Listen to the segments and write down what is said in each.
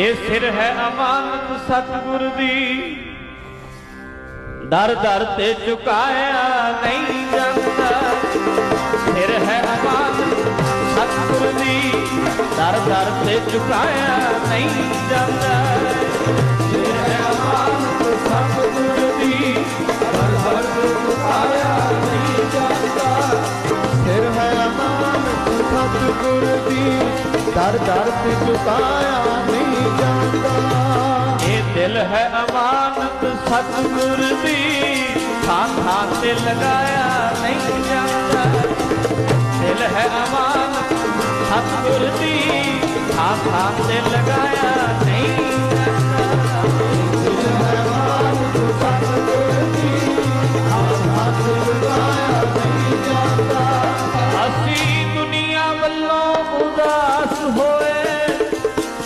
ਇਹ ਸਿਰ ਹੈ ਅਮਾਨਤ ਸਤਿਗੁਰ ਦੀ। ਦਰ ਦਰ ਤੇ ਚੁਕਾਇਆ ਨਹੀਂ ਜਾਂਦਾ। ਸਿਰ ਹੈ ਅਮਾਨਤ ਸਤਿਗੁਰ ਦੀ। ਦਰ ਦਰ ਤੇ ਝੁਕਾਇਆ ਨਹੀਂ ਜਾਂਦਾ। ਸਿਰ ਹੈ ਅਮਾਨਤ ਸਤਿਗੁਰ ਦੀ। ਦਰ ਦਰ ਤੇ ਝੁਕਾਇਆ ਨਹੀਂ ਜਾਂਦਾ। ਸਿਰ ਹੈ ਅਮਾਨਤ ਸਤਿਗੁਰ ਦੀ। ਦਰ ਦਰ ਤੇ ਝੁਕਾਇਆ ਨਹੀਂ ਜਾਂਦਾ। ਇਹ ਦਿਲ ਹੈ ਅਮਾਨਤ, ਸਤਿਗੁਰ ਦੀ। ਥਾਂ ਥਾਂ ਤੇ ਲਗਾਇਆ ਨਹੀਂ ਜਾਂਦਾ। ਦਿਲ ਹੈ ਅਮਾਨਤ, ਸਤਿਗੁਰ ਦੀ। ਥਾਂ ਥਾਂ ਤੇ ਲਗਾਇਆ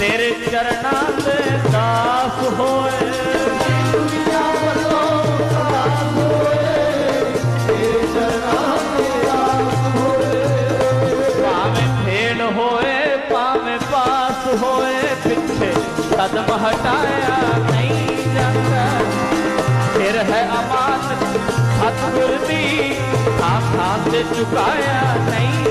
ਤੇਰੇ ਚਰਨਾਂ ਦੇ ਦਾਸ ਹੋਏ। ਦੁਨੀਆ ਵੱਲੋਂ ਉਦਾਸ ਹੋਏ ਤੇਰੇ ਚਰਨਾਂ ਦੇ ਦਾਸ ਹੋਏ ਭਾਵੇਂ ਫੇਲ ਹੋਏ, ਭਾਵੇਂ ਪਾਸ ਹੋਏ, ਪਿੱਛੇ ਕਦਮ ਹਟਾਇਆ ਨਹੀਂ ਜਾਂਦਾ। ਫਿਰ ਹੈ ਅਮਾਨਤ ਸਤਿਗੁਰ ਦੀ ਥਾਂ ਤੇ ਝੁਕਾਇਆ ਨਹੀਂ